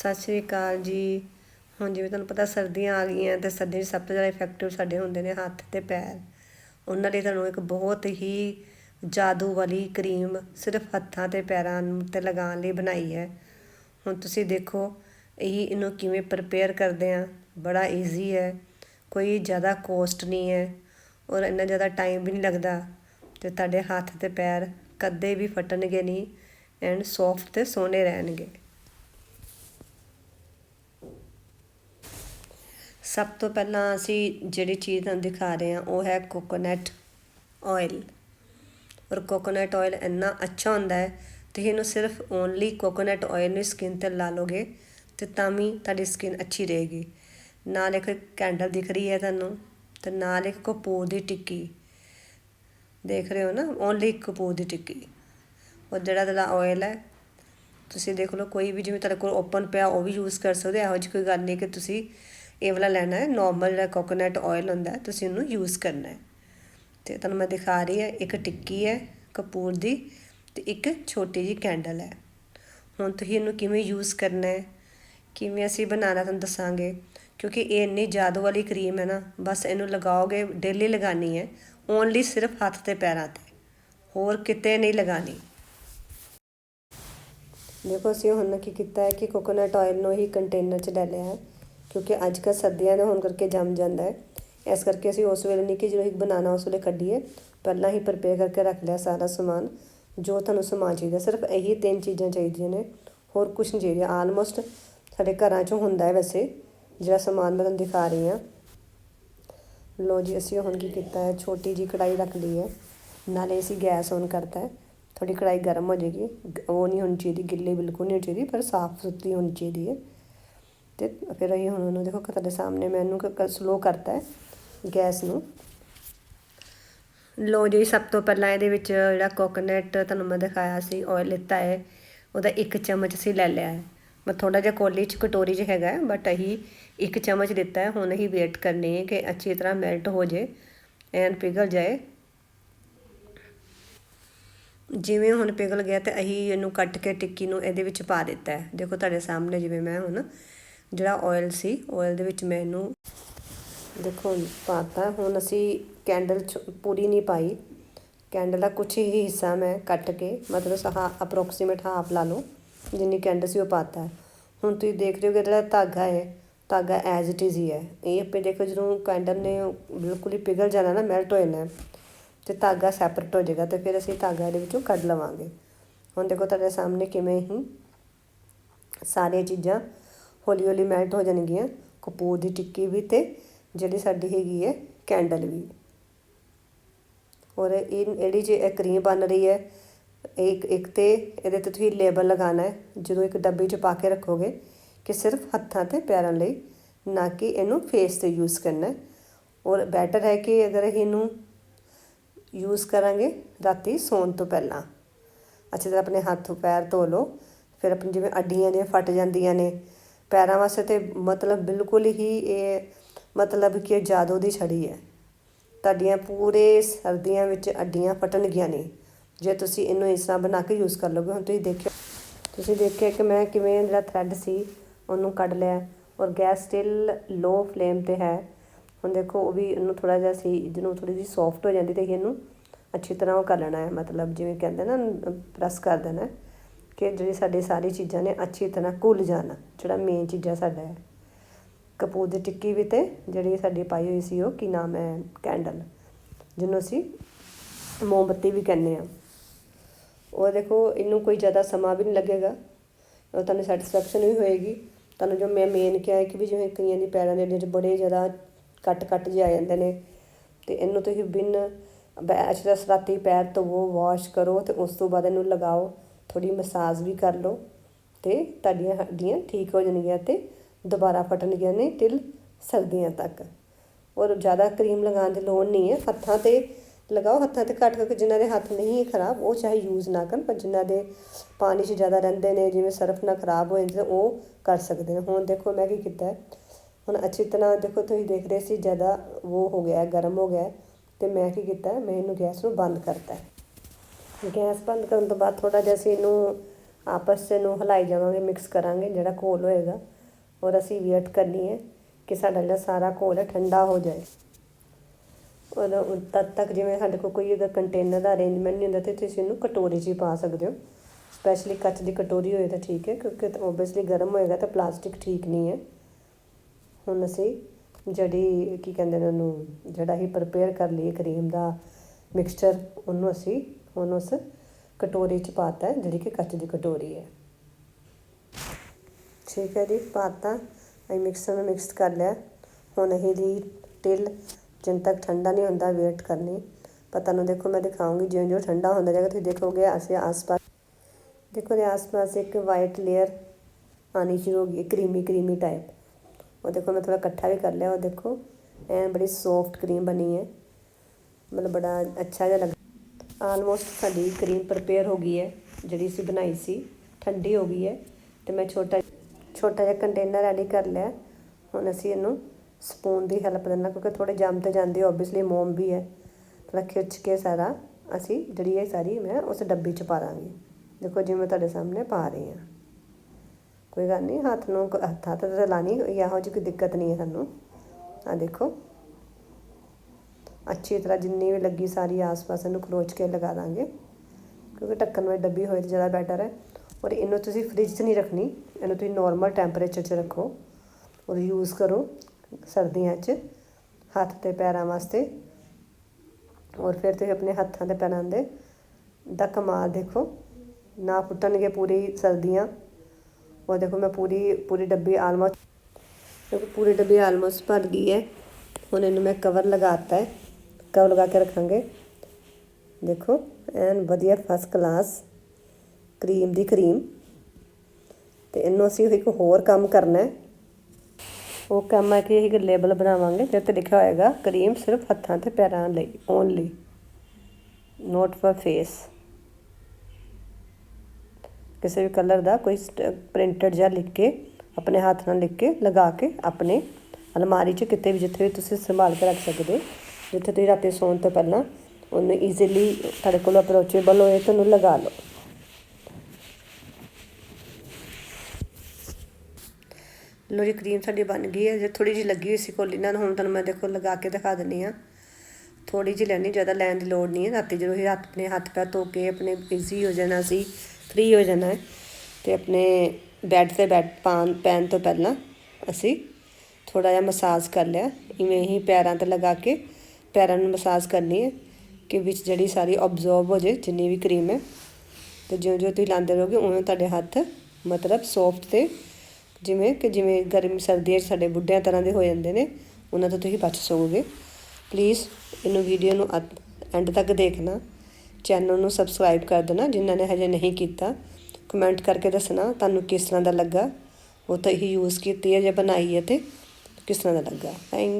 ਸਤਿ ਸ਼੍ਰੀ ਅਕਾਲ ਜੀ। ਹੁਣ ਜਿਵੇਂ ਤੁਹਾਨੂੰ ਪਤਾ ਸਰਦੀਆਂ ਆ ਗਈਆਂ ਤੇ ਸਰਦੀਆਂ 'ਚ ਸਭ ਤੋਂ ਜ਼ਿਆਦਾ ਇਫੈਕਟਿਵ ਸਾਡੇ ਹੁੰਦੇ ਨੇ ਹੱਥ ਤੇ ਪੈਰ। ਉਹਨਾਂ ਲਈ ਤੁਹਾਨੂੰ ਇੱਕ ਬਹੁਤ ਹੀ ਜਾਦੂ ਵਾਲੀ ਕਰੀਮ ਸਿਰਫ ਹੱਥਾਂ ਤੇ ਪੈਰਾਂ ਨੂੰ ਤੇ ਲਗਾਉਣ ਲਈ ਬਣਾਈ ਹੈ। ਹੁਣ ਤੁਸੀਂ ਦੇਖੋ, ਇਹ ਇਹਨੂੰ ਕਿਵੇਂ ਪ੍ਰਪੇਅਰ ਕਰਦੇ ਆ। ਬੜਾ ਈਜ਼ੀ ਹੈ। ਕੋਈ ਜ਼ਿਆਦਾ ਕੋਸਟ ਨਹੀਂ ਹੈ ਔਰ ਇੰਨਾ ਜ਼ਿਆਦਾ ਟਾਈਮ ਵੀ ਨਹੀਂ ਲੱਗਦਾ ਤੇ ਤੁਹਾਡੇ ਹੱਥ ਤੇ ਪੈਰ ਕਦੇ ਵੀ ਫਟਣਗੇ ਨਹੀਂ ਐਂਡ ਸੌਫਟ ਤੇ ਸੋਹਣੇ ਰਹਿਣਗੇ। ਸਭ ਤੋਂ ਪਹਿਲਾਂ ਅਸੀਂ ਜਿਹੜੀ ਚੀਜ਼ ਤੁਹਾਨੂੰ ਦਿਖਾ ਰਹੇ ਹਾਂ, ਉਹ ਹੈ ਕੋਕੋਨਟ ਆਇਲ ਔਰ ਕੋਕੋਨਟ ਆਇਲ ਇੰਨਾ ਅੱਛਾ ਹੁੰਦਾ ਹੈ, ਤੁਸੀਂ ਇਹਨੂੰ ਸਿਰਫ ਓਨਲੀ ਕੋਕੋਨਟ ਆਇਲ ਨੂੰ ਸਕਿਨ ਤੇ ਲਾ ਲੋਗੇ ਤੇ ਤਾਂ ਵੀ ਤੁਹਾਡੀ ਸਕਿਨ ਅੱਛੀ ਰਹੇਗੀ। ਨਾਲ ਇੱਕ ਕੈਂਡਲ ਦਿਖ ਰਹੀ ਹੈ ਤੁਹਾਨੂੰ ਤੇ ਨਾਲ ਇੱਕ ਕਪੂਰ ਦੀ ਟਿੱਕੀ। ਦੇਖ ਰਹੇ ਹੋ ਨਾ ਓਨਲੀ ਇੱਕ ਕਪੂਰ ਦੀ ਟਿੱਕੀ। ਔਰ ਜਿਹੜਾ ਤੁਹਾਡਾ ਆਇਲ ਹੈ, ਤੁਸੀਂ ਦੇਖ ਲਓ ਕੋਈ ਵੀ ਜਿਵੇਂ ਤੁਹਾਡੇ ਕੋਲ ਓਪਨ ਪਿਆ, ਉਹ ਵੀ ਯੂਜ਼ ਕਰ ਸਕਦੇ ਇਹੋ ਜਿਹੀ ਕੋਈ ਗੱਲ ਨਹੀਂ ਕਿ ਤੁਸੀਂ ਇਹ ਵਾਲਾ ਲੈਣਾ ਹੈ ਨਾਰਮਲ ਜਿਹੜਾ ਕੋਕੋਨਟ ਆਇਲ ਹੁੰਦਾ ਤੁਸੀਂ ਉਹਨੂੰ ਯੂਜ਼ ਕਰਨਾ ਹੈ। ਤੇ ਤੁਹਾਨੂੰ ਮੈਂ ਦਿਖਾ ਰਹੀ ਹਾਂ, ਇੱਕ ਟਿੱਕੀ ਹੈ ਕਪੂਰ ਦੀ ਤੇ ਇੱਕ ਛੋਟੀ ਜੀ ਕੈਂਡਲ ਹੈ। ਹੁਣ ਤੁਸੀਂ ਇਹਨੂੰ ਕਿਵੇਂ ਯੂਜ਼ ਕਰਨਾ ਹੈ, ਕਿਵੇਂ ਅਸੀਂ ਬਣਾਉਣਾ ਤੁਹਾਨੂੰ ਦੱਸਾਂਗੇ। ਕਿਉਂਕਿ ਇਹ ਇੰਨੀ ਜਾਦੂ ਵਾਲੀ ਕਰੀਮ ਹੈ ਨਾ, ਬਸ ਇਹਨੂੰ ਲਗਾਓਗੇ ਡੇਲੀ ਲਗਾਣੀ ਹੈ ਓਨਲੀ ਸਿਰਫ ਹੱਥ ਤੇ ਪੈਰਾਂ ਤੇ, ਹੋਰ ਕਿਤੇ ਨਹੀਂ ਲਗਾਣੀ ਦੇਖੋ ਅਸੀਂ ਹੁਣ ਕੀ ਕੀਤਾ ਹੈ ਕਿ ਕੋਕੋਨਟ ਆਇਲ ਨੂੰ ਹੀ ਕੰਟੇਨਰ 'ਚ ਲੈ ਲਿਆ ਹੈ। ਕਿਉਂਕਿ ਅੱਜ ਕੱਲ੍ਹ ਸਰਦੀਆਂ ਦਾ ਹੋਣ ਕਰਕੇ ਜੰਮ ਜਾਂਦਾ ਹੈ। ਇਸ ਕਰਕੇ ਅਸੀਂ ਉਸ ਵੇਲੇ ਨਹੀਂ ਕਿ ਜਦੋਂ ਇੱਕ ਬਣਾਉਣਾ ਉਸ ਵੇਲੇ ਕੱਢੀਏ। ਪਹਿਲਾਂ ਹੀ ਪ੍ਰਪੇਅਰ ਕਰਕੇ ਰੱਖ ਲਿਆ ਸਾਰਾ ਸਮਾਨ। ਜੋ ਤੁਹਾਨੂੰ ਸਮਾਨ ਚਾਹੀਦਾ, ਸਿਰਫ ਇਹੀ ਤਿੰਨ ਚੀਜ਼ਾਂ ਚਾਹੀਦੀਆਂ ਨੇ। ਹੋਰ ਕੁਝ ਨਹੀਂ ਚਾਹੀਦਾ। ਆਲਮੋਸਟ ਸਾਡੇ ਘਰਾਂ 'ਚ ਹੁੰਦਾ ਹੈ ਵੈਸੇ, ਜਿਹੜਾ ਸਮਾਨ ਮੈਂ ਤੁਹਾਨੂੰ ਦਿਖਾ ਰਹੀ ਹਾਂ। ਲੋ ਜੀ, ਅਸੀਂ ਹੁਣ ਕੀ ਕੀਤਾ ਹੈ? ਛੋਟੀ ਜੀ ਕੜਾਈ ਰੱਖ ਲਈ ਹੈ। ਨਾਲੇ ਅਸੀਂ ਗੈਸ ਔਨ ਕਰਤਾ ਹੈ। ਥੋੜੀ ਕੜਾਈ ਗਰਮ ਹੋ ਜਾਏਗੀ। ਉਹ ਨਹੀਂ ਹੋਣੀ ਚਾਹੀਦੀ, ਗਿੱਲੀ ਬਿਲਕੁਲ ਨਹੀਂ ਹੋਣੀ ਚਾਹੀਦੀ, ਪਰ ਸਾਫ਼ ਸੁਥਰੀ ਹੋਣੀ ਚਾਹੀਦੀ ਹੈ। ਤੇ ਫਿਰ ਅਸੀਂ ਹੁਣ ਉਹਨੂੰ ਦੇਖੋ ਤੁਹਾਡੇ ਸਾਹਮਣੇ ਮੈਂ ਇਹਨੂੰ ਸਲੋ ਕਰਤਾ ਹੈ ਗੈਸ ਨੂੰ। ਲੋ ਜੀ, ਸਭ ਤੋਂ ਪਹਿਲਾਂ ਇਹਦੇ ਵਿੱਚ ਜਿਹੜਾ ਕੋਕੋਨਟ ਤੁਹਾਨੂੰ ਮੈਂ ਦਿਖਾਇਆ ਸੀ ਆਇਲ ਲਿੱਤਾ ਹੈ। ਉਹਦਾ ਇੱਕ ਚਮਚ ਅਸੀਂ ਲੈ ਲਿਆ ਹੈ। ਮੈਂ ਥੋੜਾ ਜਿਹਾ ਕੋਲੀ ਚ ਕਟੋਰੀ 'ਚ ਹੈਗਾ ਬਟ ਅਸੀਂ ਇੱਕ ਚਮਚ ਦਿੱਤਾ ਹੈ। ਹੁਣ ਅਸੀਂ ਵੇਟ ਕਰਨੀ ਹੈ ਕਿ ਅੱਛੀ ਤਰ੍ਹਾਂ ਮੈਲਟ ਹੋ ਜਾਏ ਐਨ ਪਿਘਲ ਜਾਏ। ਜਿਵੇਂ ਹੁਣ ਪਿਘਲ ਗਿਆ ਤੇ ਅਸੀਂ ਇਹਨੂੰ ਕੱਟ ਕੇ ਟਿੱਕੀ ਨੂੰ ਇਹਦੇ ਵਿੱਚ ਪਾ ਦਿੱਤਾ ਹੈ। ਦੇਖੋ ਤੁਹਾਡੇ ਸਾਹਮਣੇ ਜਿਵੇਂ ਮੈਂ ਹੁਣ ਜਿਹੜਾ ਆਇਲ ਸੀ ਆਇਲ ਦੇ ਵਿੱਚ ਮੈਂ ਇਹਨੂੰ ਦੇਖੋ ਪਾਤਾ। ਹੁਣ ਅਸੀਂ ਕੈਂਡਲ ਪੂਰੀ ਨਹੀਂ ਪਾਈ। ਕੈਂਡਲ ਦਾ ਕੁਝ ਹੀ ਹਿੱਸਾ ਮੈਂ ਕੱਟ ਕੇ, ਮਤਲਬ ਸਹਾ ਅਪਰੋਕਸੀਮੇਟ ਹਾਫ ਲਾ ਲਓ ਜਿੰਨੀ ਕੈਂਡਲ ਸੀ ਉਹ ਪਾਤਾ। ਹੁਣ ਤੁਸੀਂ ਦੇਖ ਰਹੇ ਹੋ ਕਿ ਜਿਹੜਾ ਧਾਗਾ ਹੈ, ਧਾਗਾ ਐਜ਼ ਇਟ ਇਜ਼ ਹੀ ਹੈ। ਇਹ ਆਪੇ ਦੇਖੋ, ਜਦੋਂ ਕੈਂਡਲ ਨੇ ਬਿਲਕੁਲ ਹੀ ਪਿਘਲ ਜਾਣਾ ਨਾ ਮੈਲਟ ਹੋ ਜਾਣਾ ਤੇ ਧਾਗਾ ਸੈਪਰੇਟ ਹੋ ਜਾਏਗਾ, ਤੇ ਫਿਰ ਅਸੀਂ ਧਾਗਾ ਇਹਦੇ ਵਿੱਚੋਂ ਕੱਢ ਲਵਾਂਗੇ। ਹੁਣ ਦੇਖੋ, ਤੁਹਾਡੇ ਸਾਹਮਣੇ ਕਿਵੇਂ ਹੀ ਸਾਰੀਆਂ ਚੀਜ਼ਾਂ ਹੌਲੀ ਹੌਲੀ ਮੈਲਟ ਹੋ ਜਾਣਗੀਆਂ। ਕਪੂਰ ਦੀ ਟਿੱਕੀ ਵੀ ਤੇ ਜਿਹੜੀ ਸਾਡੀ ਹੈਗੀ ਹੈ ਕੈਂਡਲ ਵੀ। ਔਰ ਇਹ ਜਿਹੜੀ ਜੇ ਕਰੀਮ ਬਣ ਰਹੀ ਹੈ ਇੱਕ ਇੱਕ ਤੇ ਇਹਦੇ ਤੇ ਤੁਸੀਂ ਲੇਬਲ ਲਗਾਉਣਾ ਹੈ। ਜਦੋਂ ਇੱਕ ਡੱਬੀ 'ਚ ਪਾ ਕੇ ਰੱਖੋਗੇ ਕਿ ਸਿਰਫ ਹੱਥਾਂ ਤੇ ਪੈਰਾਂ ਲਈ, ਨਾ ਕਿ ਇਹਨੂੰ ਫੇਸ ਤੇ ਯੂਜ਼ ਕਰਨਾ ਔਰ ਬੈਟਰ ਹੈ ਕਿ ਅਗਰ ਇਹਨੂੰ ਯੂਜ਼ ਕਰਾਂਗੇ ਰਾਤੀ ਸੌਣ ਤੋਂ ਪਹਿਲਾਂ। ਅੱਛੀ ਤਰ੍ਹਾਂ ਆਪਣੇ ਹੱਥ ਪੈਰ ਧੋ ਲਓ, ਫਿਰ ਆਪਣੀ ਜਿਵੇਂ ਅੱਡੀਆਂ ਜੇ ਫਟ ਜਾਂਦੀਆਂ ਨੇ ਪੈਰਾਂ ਵਾਸਤੇ ਤੇ ਮਤਲਬ ਬਿਲਕੁਲ ਹੀ ਇਹ ਮਤਲਬ ਕਿ ਜਾਦੂ ਦੀ ਛੜੀ ਹੈ। ਤੁਹਾਡੀਆਂ ਪੂਰੇ ਸਰਦੀਆਂ ਵਿੱਚ ਅੱਡੀਆਂ ਫਟਣਗੀਆਂ ਨੇ। ਜੇ ਤੁਸੀਂ ਇਹਨੂੰ ਇਸ ਤਰ੍ਹਾਂ ਬਣਾ ਕੇ ਯੂਜ਼ ਕਰ ਲਓਗੇ, ਹੁਣ ਤੁਸੀਂ ਦੇਖਿਓ। ਤੁਸੀਂ ਦੇਖਿਆ ਕਿ ਮੈਂ ਕਿਵੇਂ ਜਿਹੜਾ ਥਰੈਡ ਸੀ, ਉਹਨੂੰ ਕੱਢ ਲਿਆ। ਔਰ ਗੈਸ ਸਟਿਲ ਲੋ ਫਲੇਮ ਤੇ ਹੈ। ਹੁਣ ਦੇਖੋ, ਉਹ ਵੀ ਇਹਨੂੰ ਥੋੜਾ ਜਿਹਾ ਸੀ, ਜਿਹਨੂੰ ਥੋੜੀ ਜਿਹੀ ਸੌਫਟ ਹੋ ਜਾਂਦੀ ਤੇ ਇਹਨੂੰ ਅੱਛੀ ਤਰ੍ਹਾਂ ਉਹ ਕਰ ਲੈਣਾ ਹੈ। ਮਤਲਬ ਜਿਵੇਂ ਕਹਿੰਦੇ ਨਾ ਪ੍ਰੈਸ ਕਰ ਦੇਣਾ ਕਿ ਜਿਹੜੀ ਸਾਡੀ ਸਾਰੀ ਚੀਜ਼ਾਂ ਨੇ ਅੱਛੀ ਤਰ੍ਹਾਂ ਘੁਲ ਜਾਣ, ਜਿਹੜਾ ਮੇਨ ਚੀਜ਼ਾਂ ਸਾਡਾ ਹੈ। ਕਪੂਰ ਦੀ ਟਿੱਕੀ ਵੀ ਤੇ ਜਿਹੜੀ ਸਾਡੀ ਪਾਈ ਹੋਈ ਸੀ ਉਹ, ਕੀ ਨਾਮ ਹੈ ਕੈਂਡਲ ਜਿਹਨੂੰ ਅਸੀਂ ਮੋਮਬੱਤੀ ਵੀ ਕਹਿੰਦੇ ਆ ਉਹ ਦੇਖੋ, ਇਹਨੂੰ ਕੋਈ ਜ਼ਿਆਦਾ ਸਮਾਂ ਵੀ ਨਹੀਂ ਲੱਗੇਗਾ। ਉਹ ਤੁਹਾਨੂੰ ਸੈਟੀਸਫੈਕਸ਼ਨ ਵੀ ਹੋਏਗੀ। ਤੁਹਾਨੂੰ ਜੋ ਮੈਂ ਮੇਨ ਕਿਹਾ ਹੈ ਕਿ ਵੀ ਜਿਵੇਂ ਕਈਆਂ ਦੀ ਪੈਰਾਂ ਦੇ ਵਿੱਚ ਬੜੇ ਜ਼ਿਆਦਾ ਕੱਟ ਕੱਟ ਜਿਹੇ ਆ ਜਾਂਦੇ ਨੇ, ਤੇ ਇਹਨੂੰ ਤੁਸੀਂ ਬਿਨ ਬੈਚ ਦਾ ਰਾਤੀ ਪੈਰ ਧੋਵੋ ਵਾਸ਼ ਕਰੋ ਤੇ ਉਸ ਤੋਂ ਬਾਅਦ ਇਹਨੂੰ ਲਗਾਓ। ਥੋੜੀ ਮਸਾਜ ਵੀ ਕਰ ਲਓ ਤੇ ਤੁਹਾਡੀਆਂ ਹੱਡੀਆਂ ਠੀਕ ਹੋ ਜਾਣਗੀਆਂ ਤੇ ਦੁਬਾਰਾ ਫਟਣਗੀਆਂ ਨੇ ਟਿਲ ਸਰਦੀਆਂ ਤੱਕ। ਔਰ ਜ਼ਿਆਦਾ ਕਰੀਮ ਲਗਾਉਣ ਦੀ ਲੋੜ ਨਹੀਂ ਹੈ, ਹੱਥਾਂ ਤੇ ਲਗਾਓ, ਹੱਥਾਂ ਤੇ ਘੱਟ ਕਰਕੇ ਜਿਨ੍ਹਾਂ ਦੇ ਹੱਥ ਨਹੀਂ ਖਰਾਬ, ਉਹ ਚਾਹੇ ਯੂਜ਼ ਨਾ ਕਰਨ, ਪਰ ਜਿਨ੍ਹਾਂ ਦੇ ਪਾਣੀ 'ਚ ਜ਼ਿਆਦਾ ਰਹਿੰਦੇ ਨੇ, ਜਿਵੇਂ ਸਰਫ ਨਾਲ ਖਰਾਬ ਹੋ ਜਾਂਦੇ ਉਹ ਕਰ ਸਕਦੇ ਨੇ। ਹੁਣ ਦੇਖੋ ਮੈਂ ਕੀ ਕੀਤਾ ਹੁਣ ਅੱਛੀ ਤਰ੍ਹਾਂ ਦੇਖੋ ਤੁਸੀਂ ਦੇਖ ਰਹੇ ਸੀ, ਜ਼ਿਆਦਾ ਉਹ ਹੋ ਗਿਆ, ਗਰਮ ਹੋ ਗਿਆ ਤੇ ਮੈਂ ਕੀ ਕੀਤਾ ਮੈਂ ਇਹਨੂੰ ਗੈਸ ਨੂੰ ਬੰਦ ਕਰਤਾ ਗੈਸ ਬੰਦ ਕਰਨ ਤੋਂ ਬਾਅਦ ਥੋੜ੍ਹਾ ਜਿਹਾ ਅਸੀਂ ਇਹਨੂੰ ਆਪਸ 'ਚ ਇਹਨੂੰ ਹਿਲਾਈ ਜਾਵਾਂਗੇ ਮਿਕਸ ਕਰਾਂਗੇ, ਜਿਹੜਾ ਘੋਲ ਹੋਏਗਾ। ਔਰ ਅਸੀਂ ਵੇਟ ਕਰਨੀ ਹੈ ਕਿ ਸਾਡਾ ਜਿਹੜਾ ਸਾਰਾ ਘੋਲ ਹੈ ਠੰਡਾ ਹੋ ਜਾਏ। ਔਰ ਤਦ ਤੱਕ ਜਿਵੇਂ ਸਾਡੇ ਕੋਲ ਕੋਈ ਅਗਰ ਕੰਟੇਨਰ ਦਾ ਅਰੇਂਜਮੈਂਟ ਨਹੀਂ ਹੁੰਦਾ ਤੇ ਤੁਸੀਂ ਇਹਨੂੰ ਕਟੋਰੀ 'ਚ ਹੀ ਪਾ ਸਕਦੇ ਹੋ। ਸਪੈਸ਼ਲੀ ਕੱਚ ਦੀ ਕਟੋਰੀ ਹੋਏ ਤਾਂ ਠੀਕ ਹੈ, ਕਿਉਂਕਿ ਓਬਵੀਅਸਲੀ ਗਰਮ ਹੋਏਗਾ ਤਾਂ ਪਲਾਸਟਿਕ ਠੀਕ ਨਹੀਂ ਹੈ। ਹੁਣ ਅਸੀਂ ਜਿਹੜੀ, ਕੀ ਕਹਿੰਦੇ ਨੇ ਉਹਨੂੰ, ਜਿਹੜਾ ਹੀ ਪ੍ਰਪੇਅਰ ਕਰ ਲਈਏ ਕਰੀਮ ਦਾ ਮਿਕਸਚਰ ਉਹਨੂੰ ਅਸੀਂ ਹੁਣ ਉਸ ਕਟੋਰੀ 'ਚ ਪਾਤਾ ਜਿਹੜੀ ਕਿ ਕੱਚ ਦੀ ਕਟੋਰੀ ਹੈ। ਠੀਕ ਹੈ ਜੀ, ਪਾਤਾ। ਅਸੀਂ ਮਿਕਸਰ ਨੂੰ ਮਿਕਸ ਕਰ ਲਿਆ। ਹੁਣ ਅਸੀਂ ਦੀ ਤਿਲ ਜਿੰਨ ਤੱਕ ਠੰਡਾ ਨਹੀਂ ਹੁੰਦਾ, ਵੇਟ ਕਰਨੀ। ਪਰ ਤੁਹਾਨੂੰ ਦੇਖੋ, ਮੈਂ ਦਿਖਾਉਂਗੀ ਜਿਉਂ ਜਿਉਂ ਠੰਡਾ ਹੁੰਦਾ ਜਾਏਗਾ, ਤੁਸੀਂ ਦੇਖੋਗੇ, ਅਸੀਂ ਆਸ-ਪਾਸ ਦੇਖੋ ਦੇ ਆਸ-ਪਾਸ ਇੱਕ ਵਾਈਟ ਲੇਅਰ ਆਣੀ ਸ਼ੁਰੂ ਹੋ ਗਈ ਕਰੀਮੀ ਕਰੀਮੀ ਟਾਈਪ ਉਹ ਦੇਖੋ, ਮੈਂ ਥੋੜਾ ਇਕੱਠਾ ਵੀ ਕਰ ਲਿਆ, ਉਹ ਦੇਖੋ। ਐ ਬੜੀ ਸੌਫਟ ਕਰੀਮ ਬਣੀ ਹੈ। ਮਤਲਬ ਬੜਾ ਅੱਛਾ ਜਿਹਾ ਲੱਗ ਆਲਮੋਸਟ ਸਾਡੀ ਕਰੀਮ ਪ੍ਰਪੇਅਰ ਹੋ ਗਈ ਹੈ, ਜਿਹੜੀ ਅਸੀਂ ਬਣਾਈ ਸੀ, ਠੰਡੀ ਹੋ ਗਈ ਹੈ, ਤੇ ਮੈਂ ਛੋਟਾ ਛੋਟਾ ਜਿਹਾ ਕੰਟੇਨਰ ਰੈਡੀ ਕਰ ਲਿਆ ਹੁਣ ਅਸੀਂ ਇਹਨੂੰ ਸਪੂਨ ਦੀ ਹੈਲਪ ਦੇ ਨਾਲ, ਕਿਉਂਕਿ ਥੋੜੇ ਜੰਮ ਤੇ ਜਾਂਦੇ ਓਬਵੀਅਸਲੀ ਮੋਮ ਵੀ ਹੈ ਥੋੜਾ ਖਿੱਚ ਕੇ ਸਾਰਾ ਅਸੀਂ ਜਿਹੜੀ ਇਹ ਸਾਰੀ ਮੈਂ ਉਸ ਡੱਬੀ 'ਚ ਪਾ ਦਾਂਗੀ। ਦੇਖੋ ਜਿਵੇਂ ਤੁਹਾਡੇ ਸਾਹਮਣੇ ਪਾ ਰਹੀ ਹਾਂ। ਕੋਈ ਗੱਲ ਨਹੀਂ, ਹੱਥ ਨੂੰ, ਹੱਥਾਂ ਤੇ ਲਾਣੀ ਇਹੋ ਜਿਹੀ ਕੋਈ ਦਿੱਕਤ ਨਹੀਂ ਹੈ ਸਾਨੂੰ। ਆ ਦੇਖੋ। ਅੱਛੀ ਤਰ੍ਹਾਂ ਜਿੰਨੀ ਵੀ ਲੱਗੀ ਸਾਰੀ ਆਸ-ਪਾਸ ਇਹਨੂੰ ਖਰੋਚ ਕੇ ਲਗਾ ਦਾਂਗੇ, ਕਿਉਂਕਿ ਢੱਕਣ ਵਾਲੀ ਡੱਬੀ ਹੋਏ ਤਾਂ ਜ਼ਿਆਦਾ ਬੈਟਰ ਹੈ। ਔਰ ਇਹਨੂੰ ਤੁਸੀਂ ਫ੍ਰਿਜ 'ਚ ਨਹੀਂ ਰੱਖਣੀ, ਇਹਨੂੰ ਤੁਸੀਂ ਨਾਰਮਲ ਟੈਂਪਰੇਚਰ 'ਚ ਰੱਖੋ। ਔਰ ਯੂਜ਼ ਕਰੋ ਸਰਦੀਆਂ 'ਚ ਹੱਥ ਤੇ ਪੈਰਾਂ ਵਾਸਤੇ। ਔਰ ਫਿਰ ਤੁਸੀਂ ਆਪਣੇ ਹੱਥਾਂ ਤੇ ਪੈਰਾਂ ਦੇ ਦਾ ਕਮਾਲ ਦੇਖੋ, ਨਾ ਫੁੱਟਣਗੇ ਪੂਰੀ ਸਰਦੀਆਂ। ਉਹ ਦੇਖੋ ਮੈਂ ਪੂਰੀ ਪੂਰੀ ਡੱਬੀ ਆਲਮੋਸਟ ਦੇਖੋ ਪੂਰੀ ਡੱਬੀ ਆਲਮੋਸਟ ਭਰ ਗਈ ਹੈ। ਹੁਣ ਇਹਨੂੰ ਮੈਂ ਕਵਰ ਲਗਾਤਾ ਹੈ। ਕਵਰ ਲਗਾ ਕੇ ਰੱਖਾਂਗੇ। ਦੇਖੋ, ਐਨ ਵਧੀਆ ਫਸਟ ਕਲਾਸ ਕਰੀਮ ਦੀ ਕਰੀਮ। ਤੇ ਇਹਨੂੰ ਅਸੀਂ ਇੱਕ ਹੋਰ ਕੰਮ ਕਰਨਾ ਹੈ। ਉਹ ਕੰਮ ਹੈ ਕਿ ਇਹ ਲੇਬਲ ਬਣਾਵਾਂਗੇ ਜਿਸ ਤੇ ਲਿਖਿਆ ਹੋਏਗਾ, ਕਰੀਮ ਸਿਰਫ ਹੱਥਾਂ ਤੇ ਪੈਰਾਂ ਲਈ ਓਨਲੀ ਨੋਟ ਫॉर ਫੇਸ ਕਿਸੇ ਵੀ ਕਲਰ ਦਾ ਕੋਈ ਪ੍ਰਿੰਟਡ ਜਾਂ ਲਿਖ ਕੇ, ਆਪਣੇ ਹੱਥ ਨਾਲ ਲਿਖ ਕੇ, ਲਗਾ ਕੇ, ਆਪਣੇ ਅਲਮਾਰੀ 'ਚ ਕਿਤੇ ਵੀ ਜਿੱਥੇ ਵੀ ਤੁਸੀਂ ਸੰਭਾਲ ਕੇ ਰੱਖ ਸਕਦੇ। ਹੋ ਜਿੱਥੇ ਤੁਸੀਂ ਰਾਤੀ ਸੌਣ ਤੋਂ ਪਹਿਲਾਂ ਉਹਨੂੰ ਈਜ਼ੀਲੀ ਤੁਹਾਡੇ ਕੋਲ ਅਪਰੋਚੇਬਲ ਹੋਏ ਤਾਂ ਉਹਨੂੰ ਲਗਾ ਲਓ। ਲੋ ਜੀ ਕਰੀਮ ਸਾਡੀ ਬਣ ਗਈ ਹੈ। ਜੇ ਥੋੜੀ ਜਿਹੀ ਲੱਗੀ ਹੋਈ ਸੀ ਕੋਲੀ ਨਾਲ, ਹੁਣ ਤੁਹਾਨੂੰ ਮੈਂ ਦੇਖੋ ਲਗਾ ਕੇ ਦਿਖਾ ਦਿੰਨੀ ਆ ਥੋੜੀ ਜਿਹੀ ਲੈਣੀ, ਜ਼ਿਆਦਾ ਲੈਣ ਦੀ ਲੋੜ ਨਹੀਂ ਹੈ। ਰਾਤੀ ਜਦੋਂ ਅਸੀਂ ਹੱਥ ਆਪਣੇ ਹੱਥ ਪੈ ਧੋ ਕੇ ਆਪਣੇ ਬਿਜ਼ੀ ਹੋ ਜਾਣਾ ਸੀ ਫ੍ਰੀ ਹੋ ਜਾਣਾ ਹੈ, ਤੇ ਆਪਣੇ ਬੈੱਡ ਤੇ ਬੈੱਡ ਪਾਣ ਪੈਣ ਤੋਂ ਪਹਿਲਾਂ ਅਸੀਂ ਥੋੜਾ ਜਿਹਾ ਮਸਾਜ ਕਰ ਲਿਆ। ਇਵੇਂ ਹੀ ਪੈਰਾਂ ਤੇ ਲਗਾ ਕੇ ਪੈਰਾਂ ਨੂੰ ਮਸਾਜ ਕਰਨੀ ਹੈ ਕਿ ਵਿੱਚ ਜਿਹੜੀ ਸਾਰੀ ਅਬਜ਼ੌਰਬ ਹੋ ਜੇ ਜਿੰਨੀ ਵੀ ਕਰੀਮ ਹੈ। ਤੇ ਜਿਉਂ ਜਿਉਂ ਤੁਸੀਂ ਲਾਉਂਦੇ ਰਹੋਗੇ ਉਵੇਂ ਤੁਹਾਡੇ ਹੱਥ ਮਤਲਬ ਸੌਫਟ ਤੇ ਜਿਵੇਂ ਕਿ ਜਿਵੇਂ ਗਰਮੀ ਸਰਦੀਆਂ 'ਚ ਸਾਡੇ ਬੁੱਢਿਆਂ ਤਰ੍ਹਾਂ ਦੇ ਹੋ ਜਾਂਦੇ ਨੇ, ਉਹਨਾਂ ਤੋਂ ਤੁਸੀਂ ਬਚ ਸਕੋਗੇ। ਪਲੀਜ਼ ਇਹਨੂੰ ਵੀਡੀਓ ਨੂੰ ਐਂਡ ਤੱਕ ਦੇਖਣਾ। ਚੈਨਲ ਨੂੰ ਸਬਸਕ੍ਰਾਈਬ ਕਰ ਦੇਣਾ, ਜਿਨ੍ਹਾਂ ਨੇ ਹਜੇ ਨਹੀਂ ਕੀਤਾ। ਕਮੈਂਟ ਕਰਕੇ ਦੱਸਣਾ ਤੁਹਾਨੂੰ ਕਿਸ ਤਰ੍ਹਾਂ ਦਾ ਲੱਗਾ। ਉਹ ਤਾਂ ਹੀ ਯੂਜ਼ ਕੀਤੀ ਹੈ, ਜਾਂ ਬਣਾਈ ਹੈ ਤੇ ਕਿਸ ਤਰ੍ਹਾਂ ਦਾ ਲੱਗਾ। ਥੈਂਕ